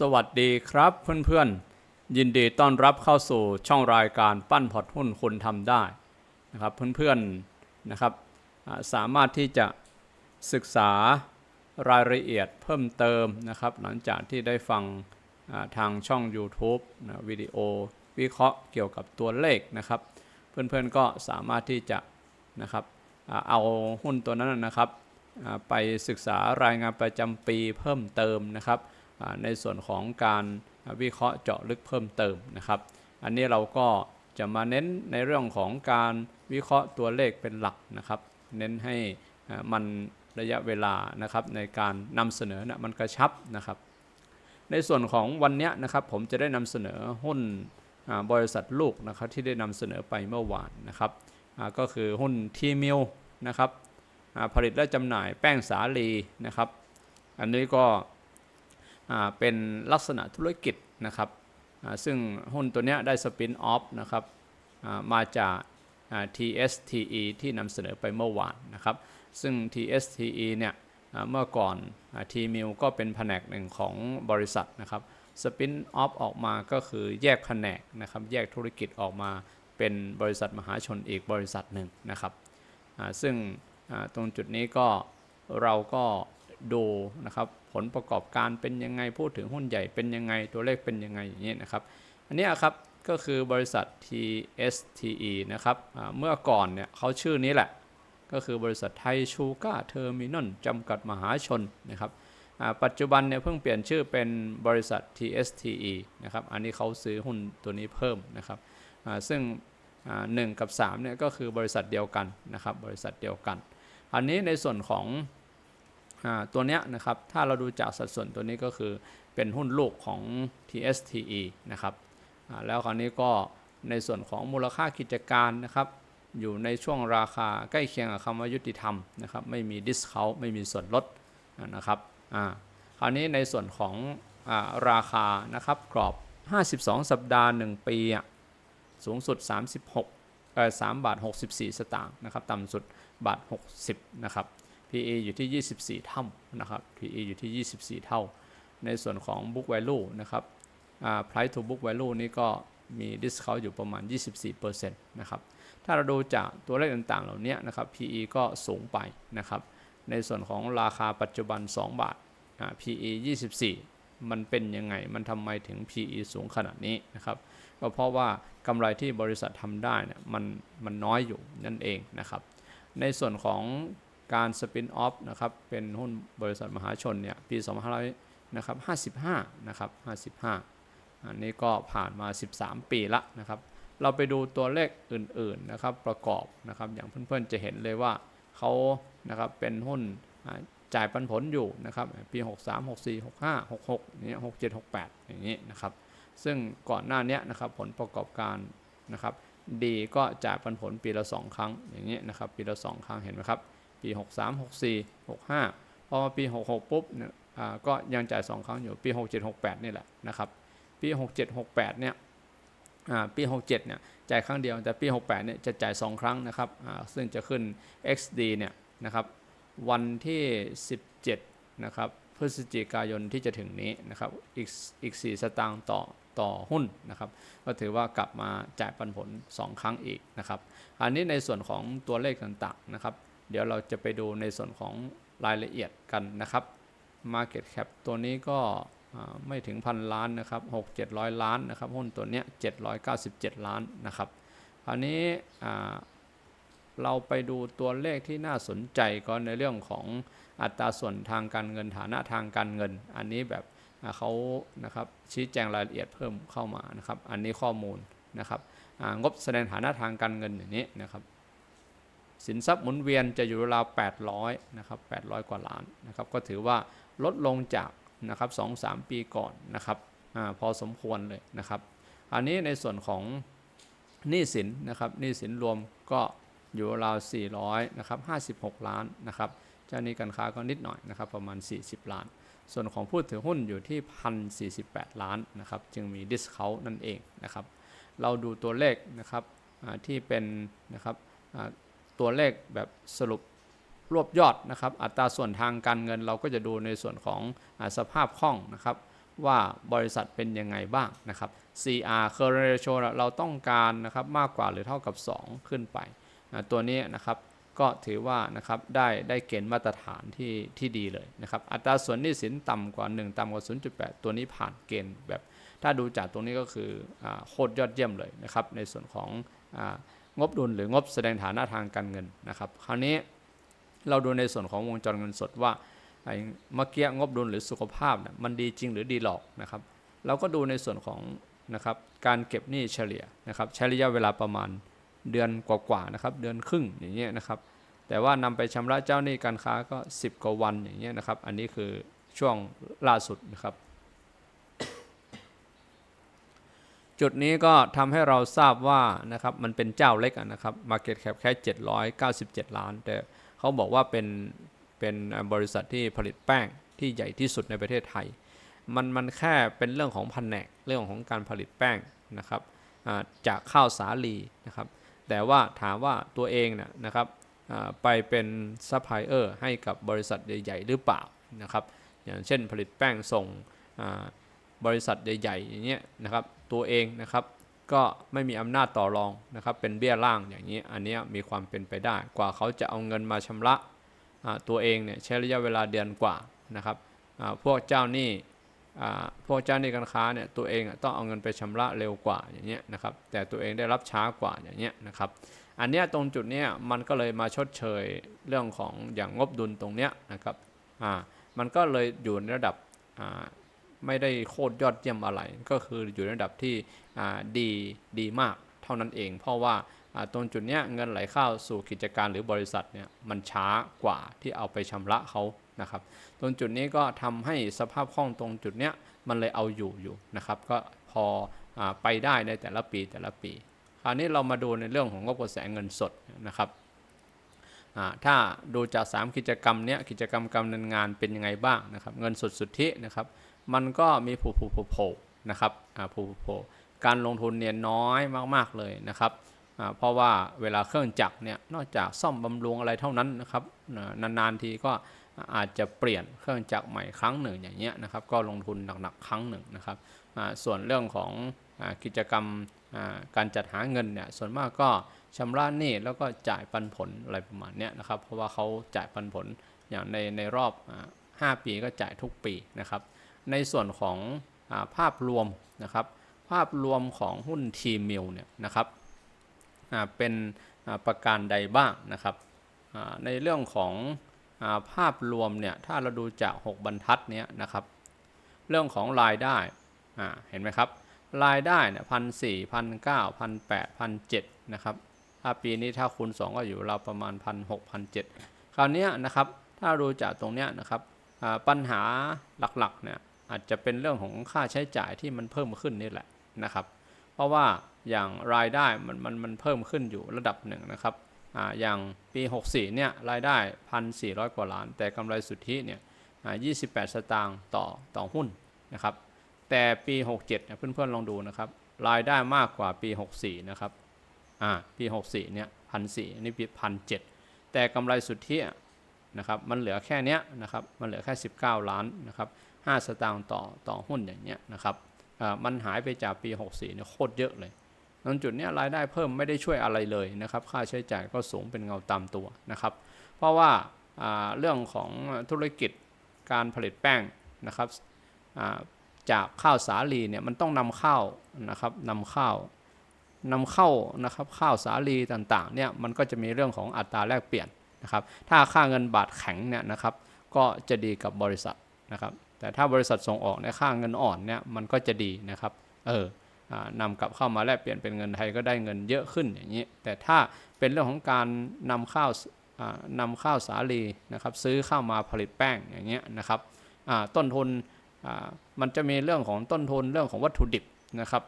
สวัสดีครับเพื่อนๆ ยินดีต้อนรับเข้าสู่ช่องรายการปั้นพอร์ตหุ้นคุณทำได้นะครับเพื่อนๆนะครับสามารถที่จะศึกษารายละเอียดเพิ่มเติมนะครับ หลังจากที่ได้ฟังทางช่อง YouTube นะวิดีโอวิเคราะห์เกี่ยวกับตัวเลขนะครับ เพื่อนๆก็สามารถที่จะนะครับเอาหุ้นตัวนั้นนะครับไปศึกษารายงานประจำปีเพิ่มเติมนะครับ ในส่วนของการวิเคราะห์เจาะลึกเพิ่มเติมนะครับ อันนี้เราก็จะมาเน้นในเรื่องของการวิเคราะห์ตัวเลขเป็นหลักนะครับ เน้นให้มันระยะเวลานะครับในการนำเสนอนะมันกระชับนะครับ ในส่วนของวันนี้นะครับผมจะได้นำเสนอหุ้นบริษัทลูกนะครับที่ได้นำเสนอไปเมื่อวานนะครับก็คือหุ้นทีมิลนะครับผลิตและจำหน่ายแป้งสาลีนะครับ อันนี้ก็ เป็นลักษณะธุรกิจนะครับซึ่งหุ้นตัวนี้ได้สปินออฟนะครับมาจาก TSTE ที่นำเสนอไปเมื่อวานนะครับ ซึ่ง TSTE เนี่ยเมื่อก่อนทีมิลก็เป็นแผนกหนึ่งของบริษัทนะครับสปินออฟออกมาก็คือแยกแผนกนะครับ แยกธุรกิจออกมาเป็นบริษัทมหาชนอีกบริษัทหนึ่งนะครับซึ่งตรงจุดนี้ก็เราก็ ดูนะครับผลประกอบการเป็นยังไงพูดถึงหุ้นใหญ่เป็นยังไงตัวเลขเป็นยังไงอย่างนี้นะครับ อันนี้ครับก็คือบริษัท TSTE นะครับเมื่อก่อนเนี่ยเขาชื่อนี้แหละ ก็คือบริษัทไทยชูการ์เทอร์มินอลจำกัดมหาชนนะครับปัจจุบันเนี่ยเพิ่งเปลี่ยนชื่อเป็นบริษัท TSTE นะครับ อันนี้เขาซื้อหุ้นตัวนี้เพิ่มนะครับซึ่งอ่าหนึ่งกับ3เนี่ยก็คือบริษัทเดียวกันนะครับ บริษัทเดียวกัน อันนี้ในส่วนของ ตัวเนี้ยนะครับถ้าเราดูจากสัดส่วนตัวนี้ก็คือเป็นหุ้นลูกของ TSTE นะครับแล้วคราวนี้ก็ในส่วนของมูลค่ากิจการนะครับ อยู่ในช่วงราคาใกล้เคียงกับคำว่ายุติธรรมนะครับ ไม่มีดิสคาวไม่มีส่วนลดนะครับคราวนี้ในส่วนของอราคานะครับกรอบ 52 สัปดาห์ 1 ปีสูงสุด 36เออ3บาท 64 สตางค์นะครับ ต่ำสุดบาท 60 นะครับ PE อยู่ที่ 24 เท่านะครับ PE อยู่ที่ 24 เท่า ในส่วนของ book value นะครับ price to book value นี่ก็มี discount อยู่ประมาณ 24%นะครับ ถ้าเราดูจากตัวเลขต่างๆ เหล่านี้นะครับ PE ก็สูงไปนะครับ ในส่วนของราคาปัจจุบัน 2 บาทอ่า PE 24 มันเป็นยังไง มันทำไมถึง PE สูงขนาดนี้นะครับ ก็เพราะว่ากำไรที่บริษัททำได้เนี่ยมันมันน้อยอยู่นั่นเองนะครับในส่วนของ การสปินออฟนะครับเป็นหุ้นบริษัทมหาชนเนี่ยปี2500นะครับ55นะครับ55 อันนี้ก็ผ่านมา 13 ปีละนะครับ เราไปดูตัวเลขอื่นๆนะครับประกอบนะครับอย่างเพื่อนๆจะเห็นเลยว่าเขานะครับเป็นหุ้นจ่ายปันผลอยู่นะครับปี 63 64 65 66เนี่ย67 68 อย่างนี้นะครับ ซึ่งก่อนหน้านี้นะครับผลประกอบการนะครับดีก็จ่ายปันผลปีละ 2 ครั้งอย่างนี้นะครับปีละ 2 ครั้งเห็นไหมครับ ปี 63 64 65 พอมาปี 66 ปุ๊บเนี่ยก็ยังจ่าย 2 ครั้งอยู่ปี 67 68 นี่แหละนะครับ ปี 67 68 เนี่ยปี 67 เนี่ยจ่ายครั้งเดียว แต่ปี 68 เนี่ยจะจ่าย 2 ครั้งนะครับซึ่งจะขึ้น XD เนี่ยนะครับวันที่ 17 นะครับพฤศจิกายนที่จะถึงนี้นะครับอีกอีก 4 สตางค์ต่อต่อหุ้นนะครับก็ถือว่ากลับมาจ่ายปันผล 2 ครั้งอีกนะครับอันนี้ในส่วนของตัวเลขต่างๆนะครับ เดี๋ยวเราจะไปดูในส่วนของรายละเอียดกันนะครับ Market Cap ตัวนี้ก็ไม่ถึงพันล้านนะครับ6 700 ล้านนะครับ หุ้นตัวเนี้ย797 ล้านนะครับอันนี้เราไปดูตัวเลขที่น่าสนใจก็ในเรื่องของอัตราส่วนทางการเงินฐานะทางการเงิน อันนี้แบบเขานะครับชี้แจงรายละเอียดเพิ่มเข้ามานะครับ อันนี้ข้อมูลนะครับงบแสดงฐานะทางการเงินอย่างนี้นะครับ สินทรัพย์หมุนเวียนจะอยู่ราว800นะครับ800 กว่าล้านนะครับก็ถือว่าลดลงจากนะครับ2-3 ปีก่อนนะครับอพอสมควรเลยนะครับ อันนี้ในส่วนของหนี้สินนะครับหนี้สินรวมก็อยู่ราว400นะครับ56 ล้านนะครับเจ้าหนี้การค้าก็นิดหน่อยนะครับประมาณ 40 ล้าน ส่วนของผู้ถือหุ้นอยู่ที่ 1,048 ล้านนะครับจึงมีดิสเคานั่นเองนะครับเราดูตัวเลขนะครับที่เป็นนะครับ ตัวเลขแบบสรุปรวบยอดนะครับ อัตราส่วนทางการเงินเราก็จะดูในส่วนของอสภาพคล่องนะครับ ว่าบริษัทเป็นยังไงบ้างนะครับ CR current ratio เราต้องการนะครับมากกว่าหรือเท่ากับ 2 ขึ้นไป ตัวนี้นะครับก็ถือว่านะครับได้ได้เกณฑ์มาตรฐานที่ที่ดีเลยนะครับ อัตราส่วนหนี้สินต่ำกว่า 1 ต่ำกว่า 0.8 ตัวนี้ผ่านเกณฑ์แบบ ถ้าดูจากตรงนี้ก็คืออโคตรยอดเยี่ยมเลยนะครับ ในส่วนของอ งบดุลหรืองบแสดงฐานะทางการเงินนะครับ คราวนี้เราดูในส่วนของวงจรเงินสดว่าไอ้เมื่อกี้งบดุลหรือสุขภาพเนี่ยมันดีจริงหรือดีหลอกนะครับ เราก็ดูในส่วนของนะครับการเก็บหนี้เฉลี่ยนะครับใช้ระยะเวลาประมาณเดือนกว่าๆนะครับเดือนครึ่งอย่างเงี้ยนะครับ แต่ว่านำไปชำระเจ้าหนี้การค้าก็ 10 กว่าวันอย่างเงี้ยนะครับ อันนี้คือช่วงล่าสุดนะครับ จุดนี้ก็ทำให้เราทราบว่านะครับมันเป็นเจ้าเล็กนะครับ Market Cap แค่ 797 ล้าน แต่เขาบอกว่าเป็นเป็นบริษัทที่ผลิตแป้งที่ใหญ่ที่สุดในประเทศไทย มันมันแค่เป็นเรื่องของแผนกเรื่องของการผลิตแป้งนะครับจากข้าวสาลีนะครับ แต่ว่าถามว่าตัวเองนะนะครับไปเป็นซัพพลายเออร์ให้กับบริษัทใหญ่ ๆ หรือเปล่านะครับ อย่างเช่นผลิตแป้งส่งอ บริษัทใหญ่ๆอย่างเงี้ยนะครับตัวเองนะครับก็ไม่มีอำนาจต่อรองนะครับเป็นเบี้ยล่างอย่างนี้อันนี้มีความเป็นไปได้กว่าเขาจะเอาเงินมาชำระตัวเองเนี่ยใช้ระยะเวลาเดือนกว่านะครับพวกเจ้าหนี้อ่พวกเจ้าหนี้การค้าเนี่ยตัวเองต้องเอาเงินไปชำระเร็วกว่าอย่างเงี้ยนะครับแต่ตัวเองได้รับช้ากว่าอย่างเงี้ยนะครับอันเนี้ยตรงจุดเนี้ยมันก็เลยมาชดเชยเรื่องของอย่างงบดุลตรงเนี้ยนะครับมันก็เลยอยู่ในระดับ ไม่ได้โคตรยอดเยี่ยมอะไร ก็คืออยู่ในระดับที่ดีดีมากเท่านั้นเอง เพราะว่าตรงจุดเนี้ยเงินไหลเข้าสู่กิจการหรือบริษัทเนี่ยมันช้ากว่าที่เอาไปชำระเขานะครับ ตรงจุดนี้ก็ทำให้สภาพคล่องตรงจุดเนี้ยมันเลยเอาอยู่อยู่นะครับ ก็พออไปได้ในแต่ละปีแต่ละปี คราวนี้เรามาดูในเรื่องของงบกระแสเงินสดนะครับ ถ้าดูจาก 3 กิจกรรมเนี้ยกิจกรรมการดำเนินงานเป็นยังไงบ้างนะครับเงินสดสุทธินะครับมันก็มีผูผูผูโผนะครับผูผูโผการลงทุนเนี่ยน้อยมากๆเลยนะครับเพราะว่าเวลาเครื่องจักรเนี่ยนอกจากซ่อมบำรุงอะไรเท่านั้นนะครับอ่านานๆทีก็อาจจะเปลี่ยนเครื่องจักรใหม่ครั้งหนึ่งอย่างเงี้ยนะครับก็ลงทุนหนักๆครั้งหนึ่งนะครับส่วนเรื่องของ กิจกรรมการจัดหาเงินเนี่ยส่วนมากก็ชำระหนี้แล้วก็จ่ายปันผลอะไรประมาณนี้นะครับ เพราะว่าเขาจ่ายปันผลอย่างในในรอบอา5ปีก็จ่ายทุกปีนะครับ ในส่วนของอาภาพรวมนะครับ ภาพรวมของหุ้นทีมิลเนี่ยนะครับเป็นประการใดบ้างนะครับในเรื่องของอาภาพรวมเนี่ยถ้าเราดูจาก 6 บรรทัดเนี้ยนะครับ เรื่องของรายได้เห็นไหมครับ รายได้เนี่ยพันสี่พันเก้าพันแปดพันเจ็ดนะครับถ้าปีนี้ถ้าคูณสองก็อยู่เราวประมาณพันหกพันเจ็ดคราวนี้นะครับถ้าดูจากตรงเนี้ยนะครับปัญหาหลักๆเนี่ยอาจจะเป็นเรื่องของค่าใช้จ่ายที่มันเพิ่มขึ้นนี่แหละนะครับ เพราะว่าอย่างรายได้มันมันมันเพิ่มขึ้นอยู่ระดับหนึ่งนะครับออย่างปี 64เนี่ยรายได้ 1,400 กว่าล้าน แต่กำไรสุทธิเนี่ยอ่า28 สตางค์ต่อต่อหุ้นนะครับ แต่ปี 67เนี่ยเพื่อนๆลองดูนะครับ รายได้มากกว่าปี 64 นะครับอ่าปี 64เนี่ยพันสี่นี่ปีพันเจ็ดแต่กำไรสุทธินะครับมันเหลือแค่เนี้ยนะครับมันเหลือแค่ 19 ล้านนะครับ5สตางค์ต่อต่อหุ้นอย่างเงี้ยนะครับอ่ามันหายไปจากปี 64เนี่ยโคตรเยอะเลยตรงจุดเนี้ยรายได้เพิ่มไม่ได้ช่วยอะไรเลยนะครับค่าใช้จ่ายก็สูงเป็นเงาตามตัวนะครับ เพราะว่าอ่าเรื่องของธุรกิจการผลิตแป้งนะครับอ่า จากข้าวสาลีเนี่ยมันต้องนำเข้านะครับนำเข้านำเข้านะครับข้าวสาลีต่างๆเนี่ยมันก็จะมีเรื่องของอัตราแลกเปลี่ยนนะครับ ถ้าค่าเงินบาทแข็งเนี่ยนะครับก็จะดีกับบริษัทนะครับ แต่ถ้าบริษัทส่งออกในค่าเงินอ่อนเนี่ยมันก็จะดีนะครับเออนำกลับเข้ามาแลกเปลี่ยนเป็นเงินไทยก็ได้เงินเยอะขึ้นอย่างนี้ แต่ถ้าเป็นเรื่องของการนำข้าวนำข้าวสาลีนะครับซื้อข้าวมาผลิตแป้งอย่างเงี้ยนะครับต้นทุน มันจะมีเรื่องของต้นทุนเรื่องของวัตถุดิบนะครับ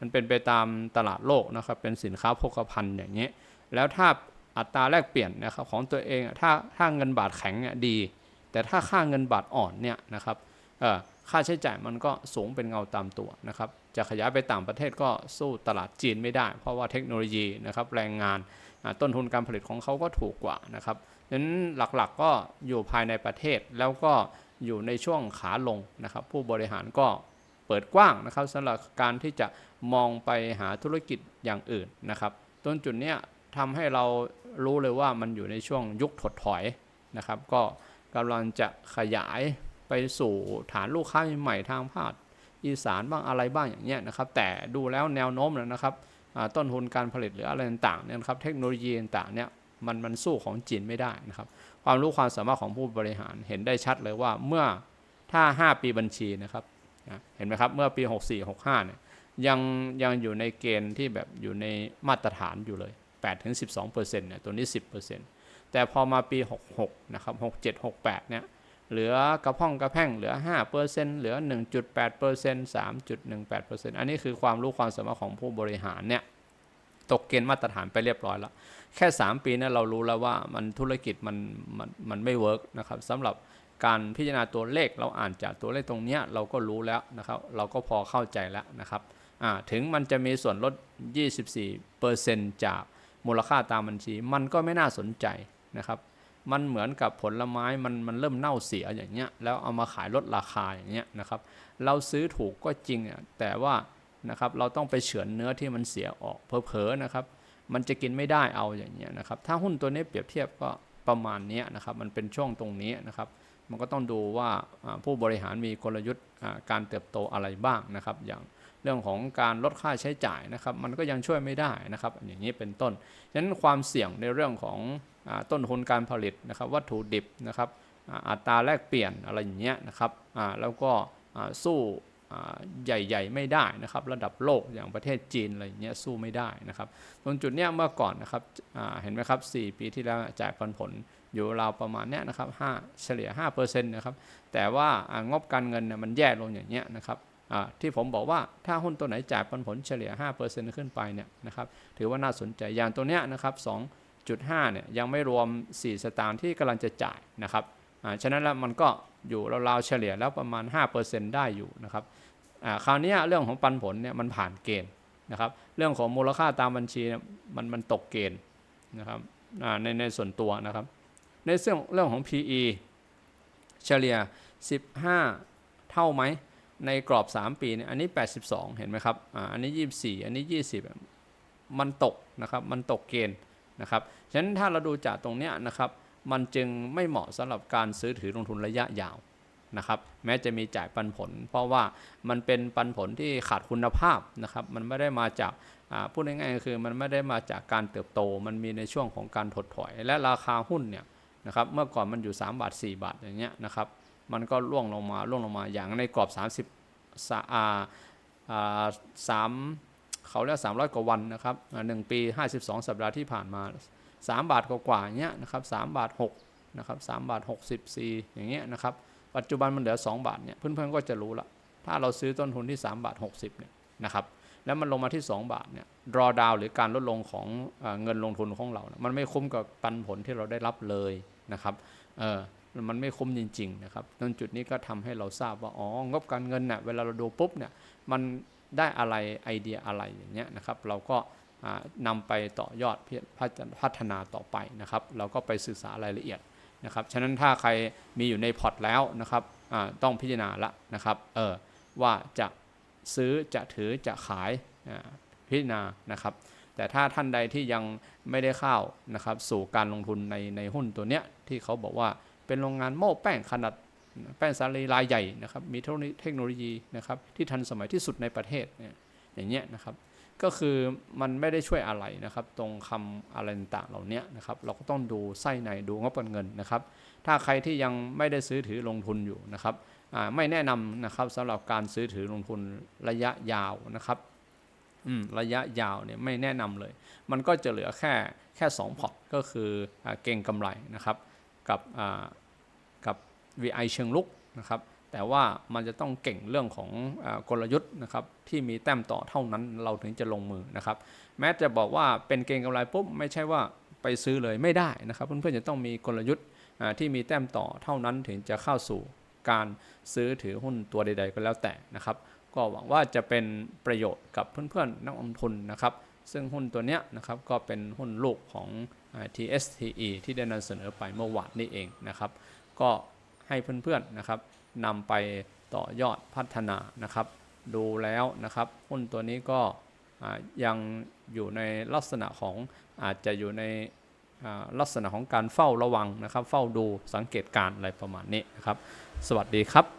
มันเป็นไปตามตลาดโลกนะครับ เป็นสินค้าโภคภัณฑ์อย่างนี้ แล้วถ้าอัตราแลกเปลี่ยนนะครับของตัวเองถ้าถ้าเงินบาทแข็งเนี่ยดี แต่ถ้าค่าเงินบาทอ่อนเนี่ยนะครับค่าใช้จ่ายมันก็สูงเป็นเงาตามตัวนะครับ จะขยายไปต่างประเทศก็สู้ตลาดจีนไม่ได้ เพราะว่าเทคโนโลยีนะครับแรงงานต้นทุนการผลิตของเขาก็ถูกกว่านะครับดังนั้นหลักๆก็อยู่ภายในประเทศแล้วก็ อยู่ในช่วงขาลงนะครับ ผู้บริหารก็เปิดกว้างนะครับสำหรับการที่จะมองไปหาธุรกิจอย่างอื่นนะครับต้นจุดเนี้ยทำให้เรารู้เลยว่ามันอยู่ในช่วงยุคถดถอยนะครับ ก็กำลังจะขยายไปสู่ฐานลูกค้าใหม่ทางภาคอีสานบ้างอะไรบ้างอย่างเงี้ยนะครับ แต่ดูแล้วแนวโน้มแล้วนะครับต้นทุนการผลิตหรืออะไรต่างๆเนี่ยนะครับเทคโนโลยีต่างๆเนี่ยมันมันสู้ของจีนไม่ได้นะครับ ความรู้ความสามารถของผู้บริหารเห็นได้ชัดเลยว่าเมื่อถ้า 5 ปีบัญชีนะครับเห็นไหมครับเมื่อปี 64 65เนี่ยยังยังอยู่ในเกณฑ์ที่แบบอยู่ในมาตรฐานอยู่เลย 8-12%เนี่ยตัวนี้ 10%แต่พอมาปี 66 นะครับ 67 68 เนี่ยเหลือกระพ่องกระแพ่งเหลือ 5%เหลือ 1.8% 3.18%อันนี้คือความรู้ความสามารถของผู้บริหารเนี่ยตกเกณฑ์มาตรฐานไปเรียบร้อยแล้ว แค่ 3 ปีนี่ยเรารู้แล้วว่ามันธุรกิจมันมันมันไม่เวิร์กนะครับสำหรับการพิจารณาตัวเลขเราอ่านจากตัวเลขตรงเนี้ยเราก็รู้แล้วนะครับเราก็พอเข้าใจแล้วนะครับถึงมันจะมีส่วนลด 24%จากมูลค่าตามบัญชี มันก็ไม่น่าสนใจนะครับมันเหมือนกับผลไม้มันมันเริ่มเน่าเสียอย่างเงี้ยแล้วเอามาขายลดราคาอย่างเงี้ยนะครับเราซื้อถูกก็จริงแต่ว่านะครับเราต้องไปเฉือนเนื้อที่มันเสียออกเผลอนะครับ มันจะกินไม่ได้เอาอย่างเงี้ยนะครับถ้าหุ้นตัวนี้เปรียบเทียบก็ประมาณนี้นะครับมันเป็นช่วงตรงนี้นะครับมันก็ต้องดูว่าผู้บริหารมีกลยุทธ์การเติบโตอะไรบ้างนะครับ อย่างเรื่องของการลดค่าใช้จ่ายนะครับ มันก็ยังช่วยไม่ได้นะครับ อย่างนี้เป็นต้นฉะนั้นความเสี่ยงในเรื่องของอต้นทุนการผลิตนะครับ วัตถุดิบนะครับอัตราแลกเปลี่ยนอะไรอย่างเงี้ยนะครับแล้วก็สู้ ใหญ่ๆ ไม่ได้นะครับ ระดับโลกอย่างประเทศจีนอะไรเงี้ยสู้ไม่ได้นะครับ ตรงจุดเนี้ยเมื่อก่อนนะครับเห็นไหมครับ 4 ปีที่แล้วจ่ายปันผลอยู่ราวประมาณเนี้ยนะครับ5เฉลี่ย5%นะครับแต่ว่างบการเงินเนี่ยมันแย่ลงอย่างเงี้ยนะครับที่ผมบอกว่าถ้าหุ้นตัวไหนจ่ายปันผลเฉลี่ย 5%ขึ้นไปเนี่ยนะครับถือว่าน่าสนใจอย่างตัวเนี้ยนะครับ2.5เนี่ยยังไม่รวม 4 สตางค์ที่กำลังจะจ่ายนะครับฉะนั้นแล้วมันก็ อยู่ราวๆเฉลี่ยแล้วประมาณ 5%ได้อยู่นะครับคราวนี้เรื่องของปันผลเนี่ยมันผ่านเกณฑ์นะครับ เรื่องของมูลค่าตามบัญชีมันมันตกเกณฑ์นะครับในในส่วนตัวนะครับ ในเรื่องเรื่องของ PE เฉลี่ย 15 เท่าไหมในกรอบ 3 ปีเนี่ยอันนี้ 82 เห็นไหมครับออันนี้ 24 อันนี้ 20 มันตกนะครับ มันตกเกณฑ์นะครับ ฉะนั้นถ้าเราดูจากตรงเนี้ยนะครับ มันจึงไม่เหมาะสำหรับการซื้อถือลงทุนระยะยาวนะครับแม้จะมีจ่ายปันผล เพราะว่ามันเป็นปันผลที่ขาดคุณภาพนะครับมันไม่ได้มาจากพูดง่ายๆคือมันไม่ได้มาจากการเติบโต มันมีในช่วงของการถดถอย และราคาหุ้นเนี่ยนะครับเมื่อก่อนมันอยู่ 3 บาท 4 บาทอย่างเงี้ยนะครับมันก็ร่วงลงมาร่วงลงมาอย่างในกรอบ 30สาอาอาสามเขาเรียก300 กว่าวันนะครับหนึ่งปี 52 สัปดาห์ที่ผ่านมา 3 บาทกว่าๆอย่าเงี้ยนะครับ3บาท6นะครับ3บาท64 อย่างเงี้ยนะครับ ปัจจุบันมันเหลือ 2 บาทเนี่ยเพื่อนๆก็จะรู้ละถ้าเราซื้อต้นทุนที่ 3 บาท 60เนี่ยนะครับแล้วมันลงมาที่ 2 บาทเนี่ย draw down หรือการลดลงของเอเงินลงทุนของเรา มันไม่คุ้มกับปันผลที่เราได้รับเลยนะครับเออมันไม่คุ้มจริงๆนะครับตรงจุดนี้ก็ทำให้เราทราบว่าอ๋องบการเงินเนี่ยเวลาเราดูปุ๊บเนี่ยมันได้อะไรไอเดียอะไรอย่างเงี้ยนะครับ เราก็ นำไปต่อยอดพัฒนาต่อไปนะครับ เราก็ไปศึกษารายละเอียดนะครับ ฉะนั้นถ้าใครมีอยู่ในพอร์ตแล้วนะครับต้องพิจารณาละนะครับเออว่าจะซื้อจะถือจะขายพิจารณานะครับ แต่ถ้าท่านใดที่ยังไม่ได้เข้านะครับ สู่การลงทุนในในหุ้นตัวเนี้ยที่เขาบอกว่าเป็นโรงงานโม้แป้งขนาดแป้งสาลีรายใหญ่นะครับ มีเทคโนโลยีนะครับที่ทันสมัยที่สุดในประเทศเนี่ยอย่างเงี้ยนะครับ ก็คือมันไม่ได้ช่วยอะไรนะครับ ตรงคำอะไรต่างเหล่านี้นะครับ เราก็ต้องดูไส้ในดูงบการเงินนะครับ ถ้าใครที่ยังไม่ได้ซื้อถือลงทุนอยู่นะครับไม่แนะนำนะครับสำหรับการซื้อถือลงทุนระยะยาวนะครับระยะยาวเนี่ยไม่แนะนำเลย มันก็จะเหลือแค่แค่2พอร์ตก็คืออเก่งกำไรนะครับ กับกับ VI เชิงลุกนะครับ แต่ว่ามันจะต้องเก่งเรื่องของอกลยุทธ์นะครับที่มีแต้มต่อเท่านั้นเราถึงจะลงมือนะครับ แม้จะบอกว่าเป็นเก่งกำไรปุ๊บไม่ใช่ว่าไปซื้อเลยไม่ได้นะครับ เพื่อนๆจะต้องมีกลยุทธ์ที่มีแต้มต่อเท่านั้นถึงจะเข้าสู่การซื้อถือหุ้นตัวใด ๆ ก็แล้วแต่นะครับ ก็หวังว่าจะเป็นประโยชน์กับเพื่อนๆนักลงทุนนะครับ ซึ่งหุ้นตัวเนี้ยนะครับก็เป็นหุ้นลูกของ TSTE ที่ได้นำเสนอไปเมื่อวานนี้เองนะครับ ก็ให้เพื่อนๆนะครับ นำไปต่อยอดพัฒนานะครับ ดูแล้วนะครับหุ้นตัวนี้ก็ยังอยู่ในลักษณะของอาจจะอยู่ในลักษณะของการเฝ้าระวังนะครับ เฝ้าดูสังเกตการณ์อะไรประมาณนี้นะครับ สวัสดีครับ